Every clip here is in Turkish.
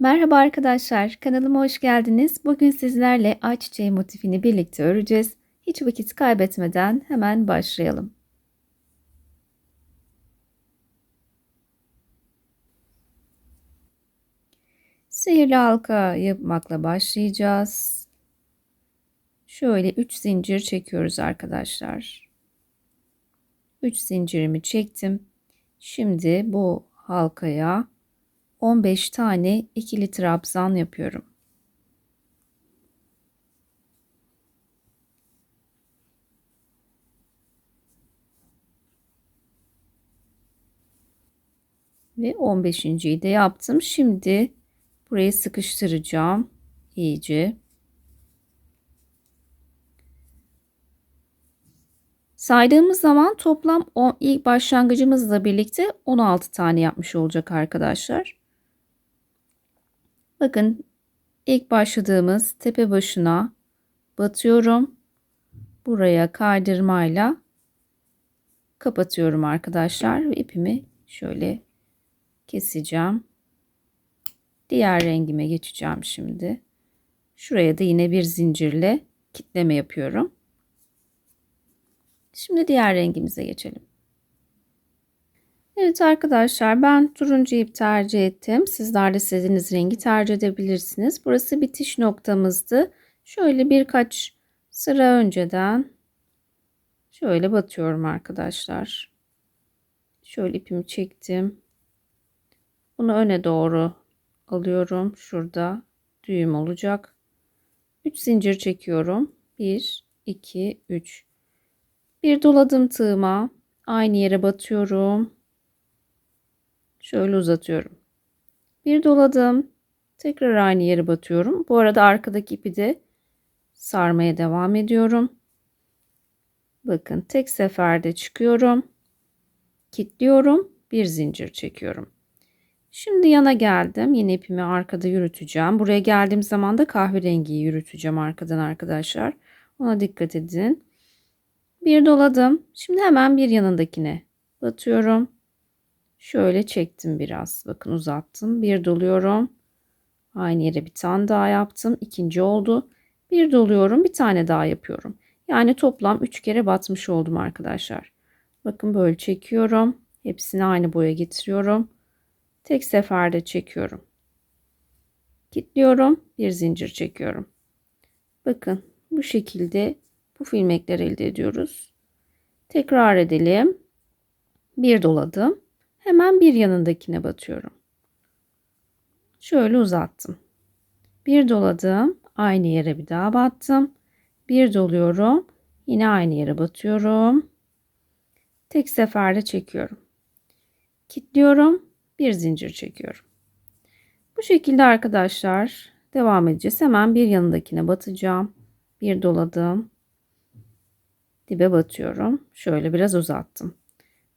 Merhaba arkadaşlar, kanalıma hoş geldiniz. Bugün sizlerle ayçiçeği motifini birlikte öreceğiz. Hiç vakit kaybetmeden hemen başlayalım. Sihirli halka yapmakla başlayacağız. Şöyle 3 zincir çekiyoruz arkadaşlar. 3 zincirimi çektim. Şimdi bu halkaya 15 tane ikili trabzan yapıyorum. Ve 15.yi de yaptım. Şimdi burayı sıkıştıracağım iyice. Saydığımız zaman toplam 10, ilk başlangıcımızla birlikte 16 tane yapmış olacak arkadaşlar. Bakın ilk başladığımız tepe başına batıyorum. Buraya kaydırmayla kapatıyorum arkadaşlar ve ipimi şöyle keseceğim. Diğer rengime geçeceğim şimdi. Şuraya da yine bir zincirle kitleme yapıyorum. Şimdi diğer rengimize geçelim. Evet arkadaşlar ben turuncu ip tercih ettim. Sizler de istediğiniz rengi tercih edebilirsiniz. Burası bitiş noktamızdı. Şöyle birkaç sıra önceden şöyle batıyorum arkadaşlar. Şöyle ipimi çektim. Bunu öne doğru alıyorum. Şurada düğüm olacak. 3 zincir çekiyorum. 1 2 3 bir doladım tığıma aynı yere batıyorum Şöyle uzatıyorum. Bir doladım. Tekrar aynı yere batıyorum. Bu arada arkadaki ipi de sarmaya devam ediyorum. Bakın tek seferde çıkıyorum. Kilitliyorum. Bir zincir çekiyorum. Şimdi yana geldim. Yine ipimi arkada yürüteceğim. Buraya geldiğim zaman da kahverengiyi yürüteceğim arkadan arkadaşlar. Ona dikkat edin. Bir doladım. Şimdi hemen bir yanındakine batıyorum. Şöyle çektim biraz. Bakın uzattım. Bir doluyorum. Aynı yere bir tane daha yaptım. İkinci oldu. Bir doluyorum. Bir tane daha yapıyorum. Yani toplam 3 kere batmış oldum arkadaşlar. Bakın böyle çekiyorum. Hepsini aynı boya getiriyorum. Tek seferde çekiyorum. Kilitliyorum. Bir zincir çekiyorum. Bakın bu şekilde bu ilmekler elde ediyoruz. Tekrar edelim. Bir doladım. Hemen bir yanındakine batıyorum. Şöyle uzattım. Bir doladım. Aynı yere bir daha battım. Bir doluyorum. Yine aynı yere batıyorum. Tek seferde çekiyorum. Kilitliyorum. Bir zincir çekiyorum. Bu şekilde arkadaşlar devam edeceğiz. Hemen bir yanındakine batacağım. Bir doladım. Dibe batıyorum. Şöyle biraz uzattım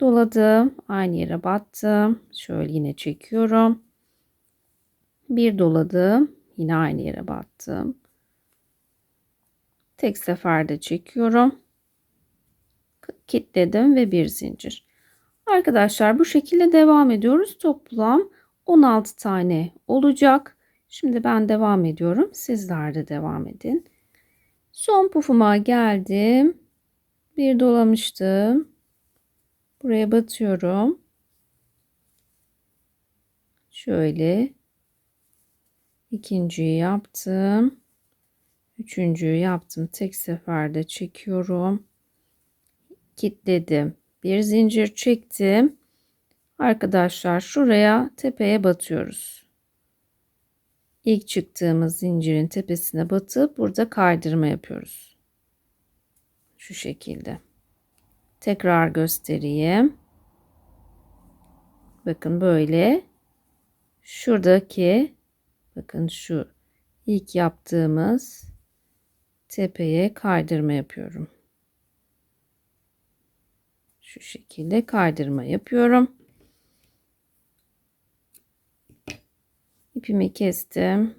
doladım aynı yere battım. Şöyle yine çekiyorum. Bir doladım yine aynı yere battım. Tek seferde çekiyorum. Kilitledim ve bir zincir. Arkadaşlar bu şekilde devam ediyoruz. Toplam 16 tane olacak. Şimdi ben devam ediyorum. Sizler de devam edin. Son pufuma geldim. Bir dolamıştım Buraya batıyorum. Şöyle ikinciyi yaptım. Üçüncüyü yaptım. Tek seferde çekiyorum. Kilitledim. Bir zincir çektim. Arkadaşlar şuraya tepeye batıyoruz. İlk çıktığımız zincirin tepesine batıp burada kaydırma yapıyoruz. Şu şekilde. Tekrar göstereyim. Bakın böyle. Şuradaki bakın şu ilk yaptığımız tepeye kaydırma yapıyorum. Şu şekilde kaydırma yapıyorum. İpimi kestim.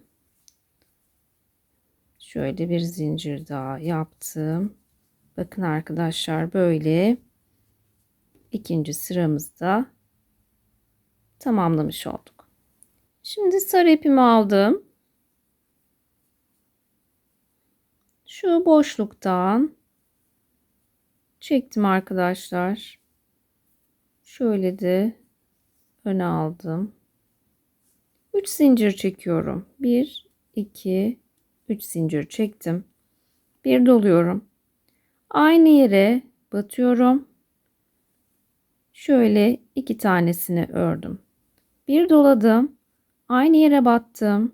Şöyle bir zincir daha yaptım. Bakın arkadaşlar böyle ikinci sıramızda tamamlamış olduk. Şimdi sarı ipimi aldım. Şu boşluktan çektim arkadaşlar. Şöyle de öne aldım. 3 zincir çekiyorum. 1 2 3 zincir çektim. Bir doluyorum. Aynı yere batıyorum. Şöyle iki tanesini ördüm. Bir doladım. Aynı yere battım.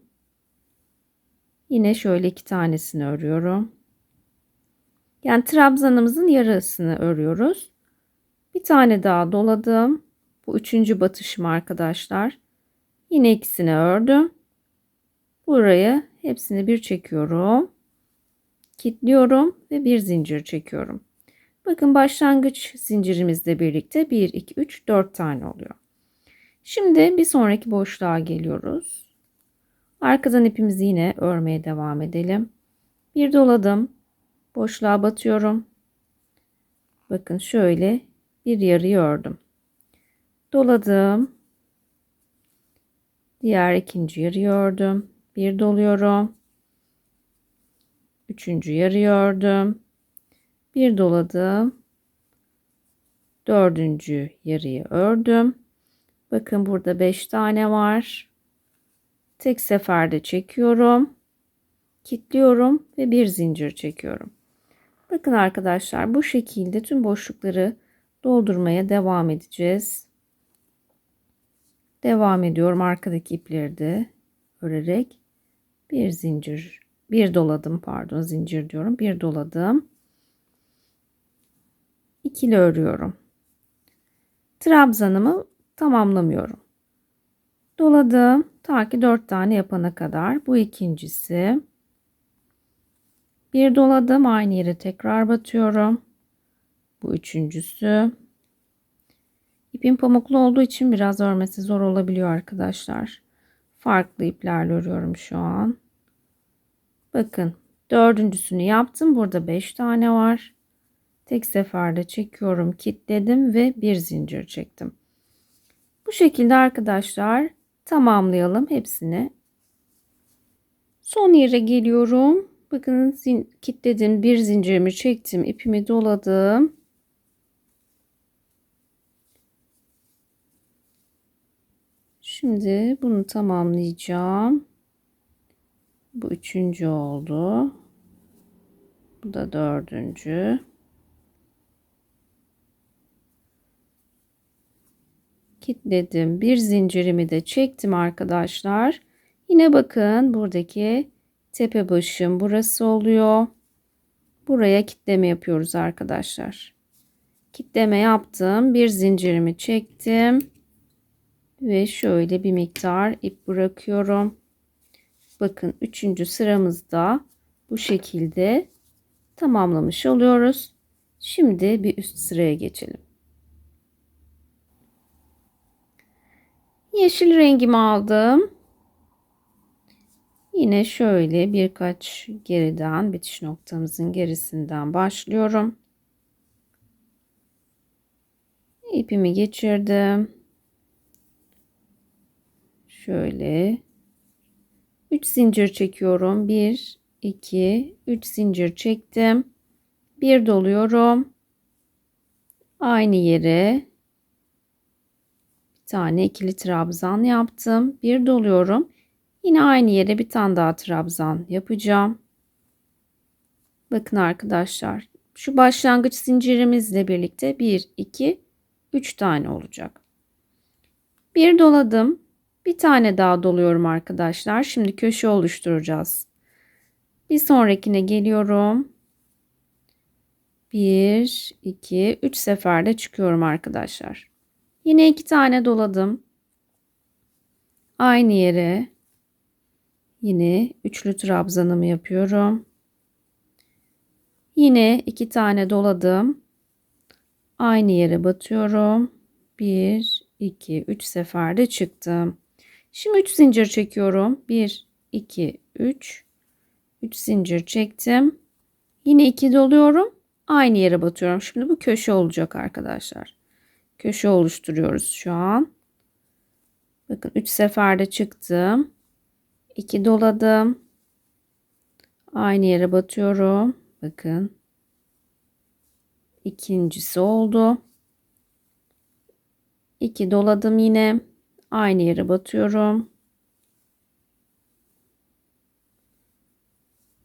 Yine şöyle iki tanesini örüyorum. Yani trabzanımızın yarısını örüyoruz. Bir tane daha doladım. Bu üçüncü batışım arkadaşlar. Yine ikisini ördüm. Buraya hepsini bir çekiyorum. Kilitliyorum ve bir zincir çekiyorum. Bakın başlangıç zincirimizle birlikte 1, 2, 3, 4 tane oluyor. Şimdi bir sonraki boşluğa geliyoruz. Arkadan ipimizi yine örmeye devam edelim. Bir doladım. Boşluğa batıyorum. Bakın şöyle bir yarıyı ördüm. Doladım. Diğer ikinci yarıyı ördüm. Bir doluyorum. Üçüncü yarıyı ördüm. Bir doladım. Dördüncü yarıyı ördüm. Bakın burada beş tane var. Tek seferde çekiyorum. Kilitliyorum ve bir zincir çekiyorum. Bakın arkadaşlar bu şekilde tüm boşlukları doldurmaya devam edeceğiz. Devam ediyorum arkadaki ipleri de örerek bir zincir bir doladım pardon zincir diyorum. Bir doladım. İkili örüyorum. Trabzanımı tamamlamıyorum. Doladım. Ta ki dört tane yapana kadar. Bu ikincisi. Bir doladım. Aynı yere tekrar batıyorum. Bu üçüncüsü. İpim pamuklu olduğu için biraz örmesi zor olabiliyor arkadaşlar. Farklı iplerle örüyorum şu an. Bakın dördüncüsünü yaptım. Burada 5 tane var. Tek seferde çekiyorum, kilitledim ve bir zincir çektim. Bu şekilde arkadaşlar tamamlayalım hepsini. Son yere geliyorum. Bakın kilitledim, bir zincirimi çektim, ipimi doladım. Şimdi bunu tamamlayacağım. Bu üçüncü oldu. Bu da dördüncü. Kitledim. Bir zincirimi de çektim arkadaşlar. Yine bakın buradaki tepe başım burası oluyor. Buraya kitleme yapıyoruz arkadaşlar. Kitleme yaptım. Bir zincirimi çektim. Ve şöyle bir miktar ip bırakıyorum. Bakın üçüncü sıramızda bu şekilde tamamlamış oluyoruz. Şimdi bir üst sıraya geçelim. Yeşil rengimi aldım. Yine şöyle birkaç geriden bitiş noktamızın gerisinden başlıyorum. İpimi geçirdim. Şöyle 3 zincir çekiyorum. 1 2 3 zincir çektim. Bir doluyorum. Aynı yere bir tane ikili trabzan yaptım. Bir doluyorum. Yine aynı yere bir tane daha trabzan yapacağım. Bakın arkadaşlar. Şu başlangıç zincirimizle birlikte 1 2 3 tane olacak. Bir doladım. Bir tane daha doluyorum arkadaşlar. Şimdi köşe oluşturacağız. Bir sonrakine geliyorum. 1, 2, 3 seferde çıkıyorum arkadaşlar. Yine iki tane doladım. Aynı yere yine üçlü trabzanımı yapıyorum. Yine iki tane doladım. Aynı yere batıyorum. 1, 2, 3 seferde çıktım. Şimdi 3 zincir çekiyorum. 1, 2, 3. 3 zincir çektim. Yine 2 doluyorum. Aynı yere batıyorum. Şimdi bu köşe olacak arkadaşlar. Köşe oluşturuyoruz şu an. Bakın 3 seferde çıktım. 2 doladım. Aynı yere batıyorum. Bakın. İkincisi oldu. 2 doladım yine. Aynı yere batıyorum.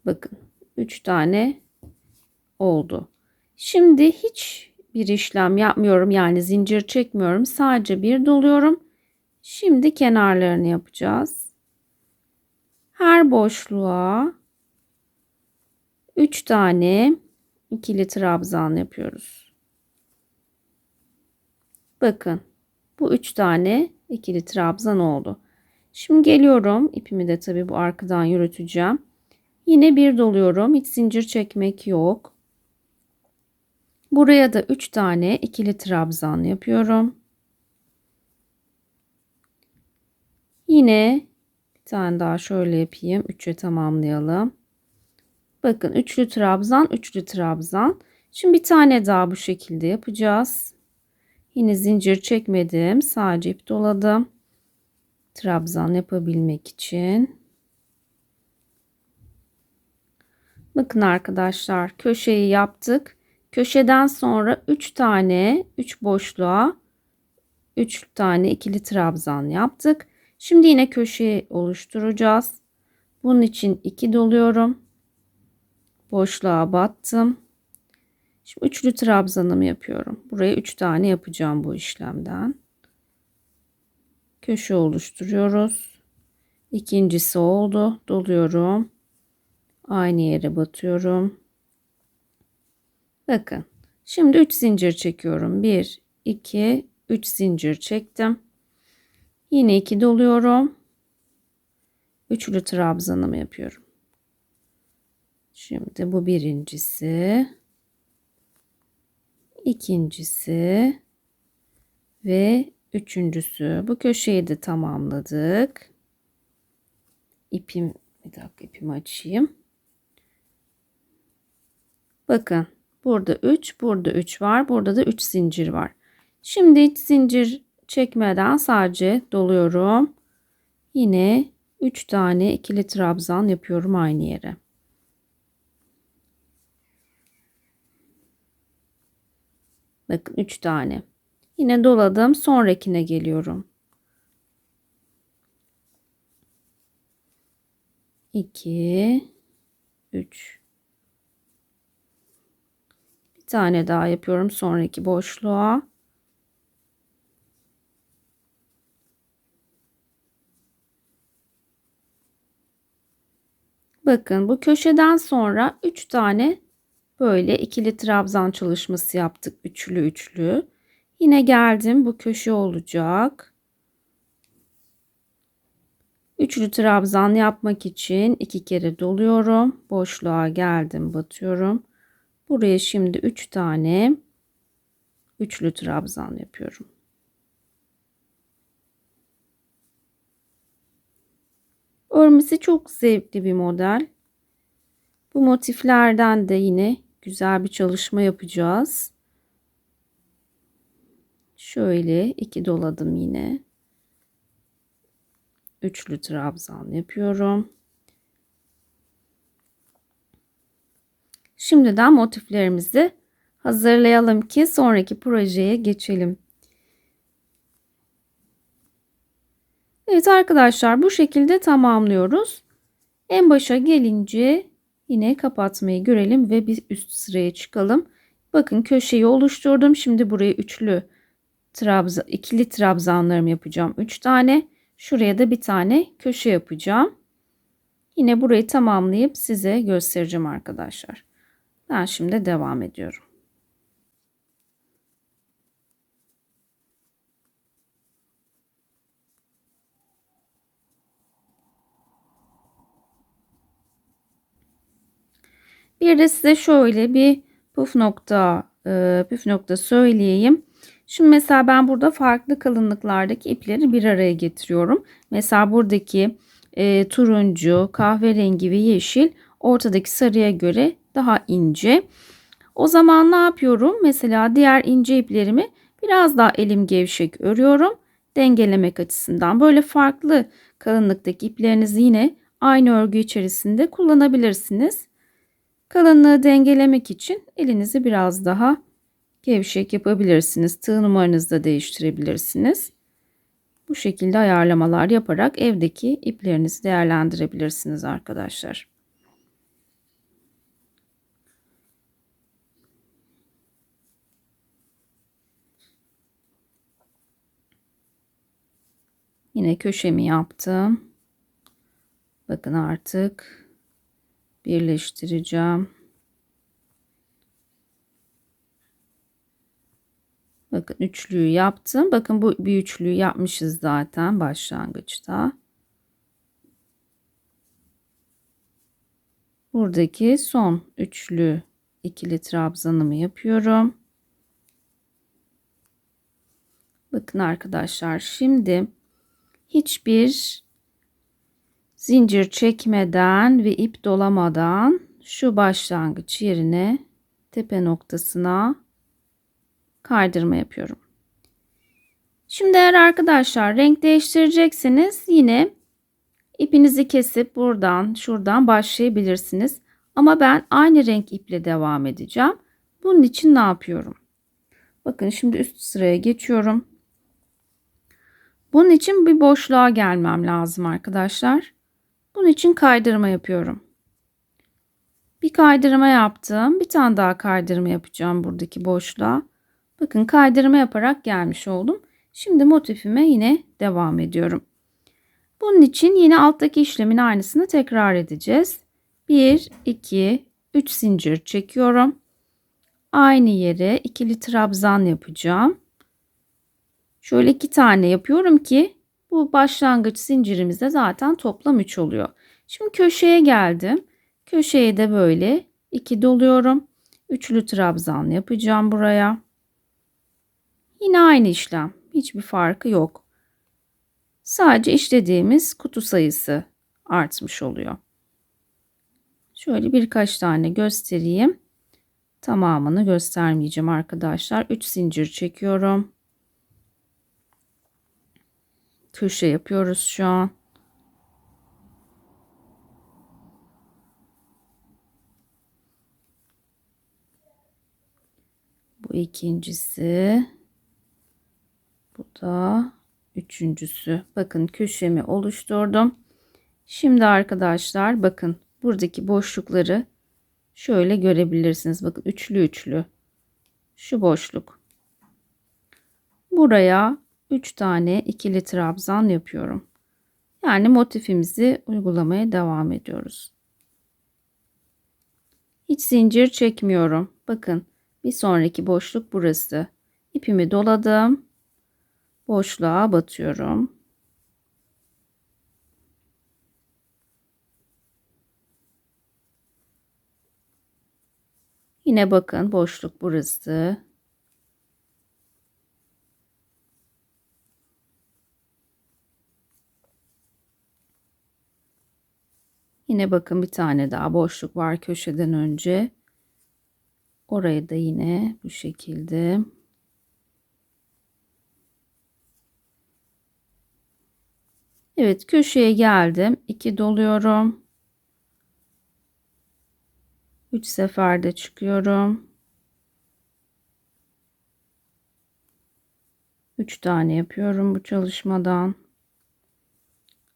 Bakın 3 tane oldu. Şimdi hiç bir işlem yapmıyorum. Yani zincir çekmiyorum. Sadece bir doluyorum. Şimdi kenarlarını yapacağız. Her boşluğa 3 tane ikili trabzan yapıyoruz. Bakın bu 3 tane ikili trabzan oldu. Şimdi geliyorum. İpimi de tabii bu arkadan yürüteceğim. Yine bir doluyorum. Hiç zincir çekmek yok. Buraya da 3 tane ikili trabzan yapıyorum. Yine bir tane daha şöyle yapayım. 3'e tamamlayalım. Bakın üçlü trabzan, üçlü trabzan. Şimdi bir tane daha bu şekilde yapacağız. Yine zincir çekmedim. Sadece ip doladım. Trabzan yapabilmek için. Bakın arkadaşlar köşeyi yaptık. Köşeden sonra 3 tane 3 boşluğa 3 tane ikili trabzan yaptık. Şimdi yine köşeyi oluşturacağız. Bunun için 2 doluyorum. Boşluğa battım. Şimdi üçlü trabzanımı yapıyorum. Buraya 3 tane yapacağım bu işlemden. Köşe oluşturuyoruz. İkincisi oldu. Doluyorum. Aynı yere batıyorum. Bakın. Şimdi 3 zincir çekiyorum. 1, 2, 3 zincir çektim. Yine 2 doluyorum. Üçlü trabzanımı yapıyorum. Şimdi bu birincisi. İkincisi ve üçüncüsü. Bu köşeyi de tamamladık. İpim bir dakika ipimi açayım. Bakın burada 3, burada 3 var. Burada da 3 zincir var. Şimdi hiç zincir çekmeden sadece doluyorum. Yine 3 tane ikili trabzan yapıyorum aynı yere. Bakın 3 tane. Yine doladım. Sonrakine geliyorum. 2 3 Bir tane daha yapıyorum sonraki boşluğa. Bakın bu köşeden sonra 3 tane böyle ikili trabzan çalışması yaptık. Üçlü üçlü. Yine geldim bu köşe olacak. Üçlü trabzan yapmak için iki kere doluyorum. Boşluğa geldim batıyorum. Buraya şimdi 3 tane üçlü trabzan yapıyorum. Örmesi çok zevkli bir model. Bu motiflerden de yine güzel bir çalışma yapacağız. Şöyle iki doladım yine. Üçlü trabzan yapıyorum. Şimdiden motiflerimizi hazırlayalım ki sonraki projeye geçelim. Evet arkadaşlar bu şekilde tamamlıyoruz. En başa gelince yine kapatmayı görelim ve bir üst sıraya çıkalım. Bakın köşeyi oluşturdum. Şimdi buraya üçlü trabzan, ikili trabzanlarımı yapacağım. 3 tane. Şuraya da bir tane köşe yapacağım. Yine burayı tamamlayıp size göstereceğim arkadaşlar. Ben şimdi devam ediyorum. Bir de size şöyle bir püf nokta e, püf nokta söyleyeyim. Şimdi mesela ben burada farklı kalınlıklardaki ipleri bir araya getiriyorum. Mesela buradaki e, turuncu, kahverengi ve yeşil ortadaki sarıya göre daha ince. O zaman ne yapıyorum? Mesela diğer ince iplerimi biraz daha elim gevşek örüyorum. dengelemek açısından. Böyle farklı kalınlıktaki iplerinizi yine aynı örgü içerisinde kullanabilirsiniz. Kalınlığı dengelemek için elinizi biraz daha gevşek yapabilirsiniz. Tığ numaranızı da değiştirebilirsiniz. Bu şekilde ayarlamalar yaparak evdeki iplerinizi değerlendirebilirsiniz arkadaşlar. Yine köşemi yaptım. Bakın artık birleştireceğim. Bakın üçlüyü yaptım. Bakın bu bir üçlüyü yapmışız zaten başlangıçta. Buradaki son üçlü ikili trabzanımı yapıyorum. Bakın arkadaşlar şimdi hiçbir zincir çekmeden ve ip dolamadan şu başlangıç yerine tepe noktasına kaydırma yapıyorum. Şimdi eğer arkadaşlar renk değiştirecekseniz yine ipinizi kesip buradan şuradan başlayabilirsiniz. Ama ben aynı renk iple devam edeceğim. Bunun için ne yapıyorum? Bakın şimdi üst sıraya geçiyorum. Bunun için bir boşluğa gelmem lazım arkadaşlar. Bunun için kaydırma yapıyorum. Bir kaydırma yaptım. Bir tane daha kaydırma yapacağım buradaki boşluğa. Bakın kaydırma yaparak gelmiş oldum. Şimdi motifime yine devam ediyorum. Bunun için yine alttaki işlemin aynısını tekrar edeceğiz. 1, 2, 3 zincir çekiyorum. Aynı yere ikili trabzan yapacağım. Şöyle iki tane yapıyorum ki bu başlangıç zincirimizde zaten toplam 3 oluyor. Şimdi köşeye geldim. Köşeye de böyle 2 doluyorum. Üçlü trabzan yapacağım buraya. Yine aynı işlem. Hiçbir farkı yok. Sadece işlediğimiz kutu sayısı artmış oluyor. Şöyle birkaç tane göstereyim. Tamamını göstermeyeceğim arkadaşlar. 3 zincir çekiyorum. Köşe yapıyoruz şu an. Bu ikincisi. Bu da üçüncüsü. Bakın köşemi oluşturdum. Şimdi arkadaşlar bakın buradaki boşlukları şöyle görebilirsiniz. Bakın üçlü üçlü. Şu boşluk. Buraya 3 tane ikili trabzan yapıyorum. Yani motifimizi uygulamaya devam ediyoruz. Hiç zincir çekmiyorum. Bakın bir sonraki boşluk burası. İpimi doladım boşluğa batıyorum. Yine bakın boşluk burası. Yine bakın bir tane daha boşluk var köşeden önce. Orayı da yine bu şekilde Evet köşeye geldim. 2 doluyorum. 3 seferde çıkıyorum. 3 tane yapıyorum bu çalışmadan.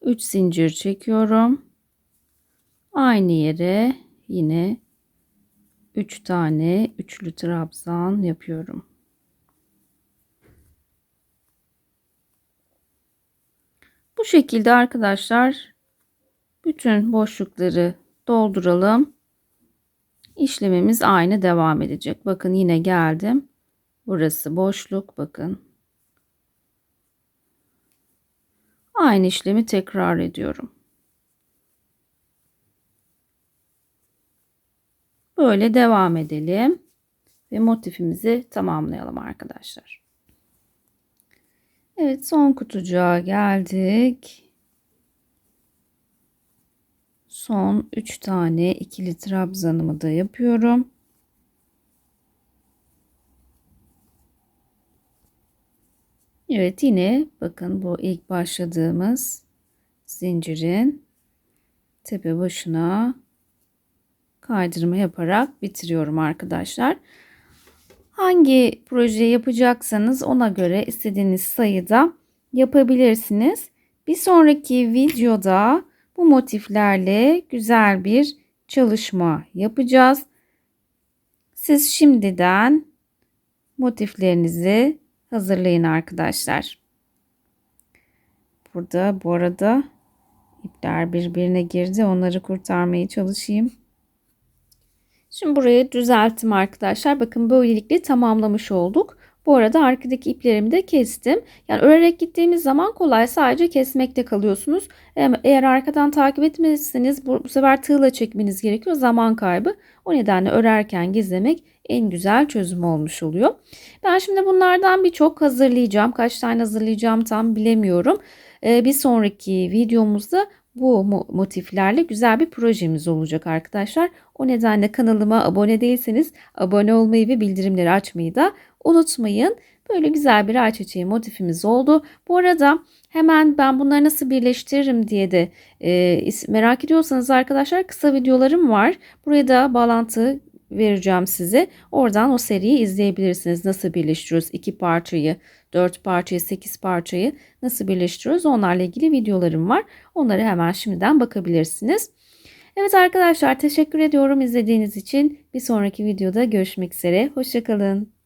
3 zincir çekiyorum. Aynı yere yine 3 tane üçlü trabzan yapıyorum. Bu şekilde arkadaşlar bütün boşlukları dolduralım. İşlemimiz aynı devam edecek. Bakın yine geldim. Burası boşluk bakın. Aynı işlemi tekrar ediyorum. Böyle devam edelim ve motifimizi tamamlayalım arkadaşlar. Evet son kutucuğa geldik. Son 3 tane ikili trabzanımı da yapıyorum. Evet yine bakın bu ilk başladığımız zincirin tepe başına kaydırma yaparak bitiriyorum arkadaşlar. Hangi proje yapacaksanız ona göre istediğiniz sayıda yapabilirsiniz. Bir sonraki videoda bu motiflerle güzel bir çalışma yapacağız. Siz şimdiden motiflerinizi hazırlayın arkadaşlar. Burada bu arada ipler birbirine girdi. Onları kurtarmaya çalışayım. Şimdi burayı düzelttim arkadaşlar. Bakın böylelikle tamamlamış olduk. Bu arada arkadaki iplerimi de kestim. Yani örerek gittiğimiz zaman kolay sadece kesmekte kalıyorsunuz. Eğer arkadan takip etmezseniz bu, bu sefer tığla çekmeniz gerekiyor. Zaman kaybı. O nedenle örerken gizlemek en güzel çözüm olmuş oluyor. Ben şimdi bunlardan birçok hazırlayacağım. Kaç tane hazırlayacağım tam bilemiyorum. Bir sonraki videomuzda bu motiflerle güzel bir projemiz olacak arkadaşlar. O nedenle kanalıma abone değilseniz abone olmayı ve bildirimleri açmayı da unutmayın. Böyle güzel bir ay çiçeği motifimiz oldu. Bu arada hemen ben bunları nasıl birleştiririm diye de e, merak ediyorsanız arkadaşlar kısa videolarım var. Buraya da bağlantı vereceğim size. Oradan o seriyi izleyebilirsiniz. Nasıl birleştiriyoruz iki parçayı, dört parçayı, sekiz parçayı nasıl birleştiriyoruz onlarla ilgili videolarım var. Onları hemen şimdiden bakabilirsiniz. Evet arkadaşlar teşekkür ediyorum izlediğiniz için. Bir sonraki videoda görüşmek üzere. Hoşçakalın.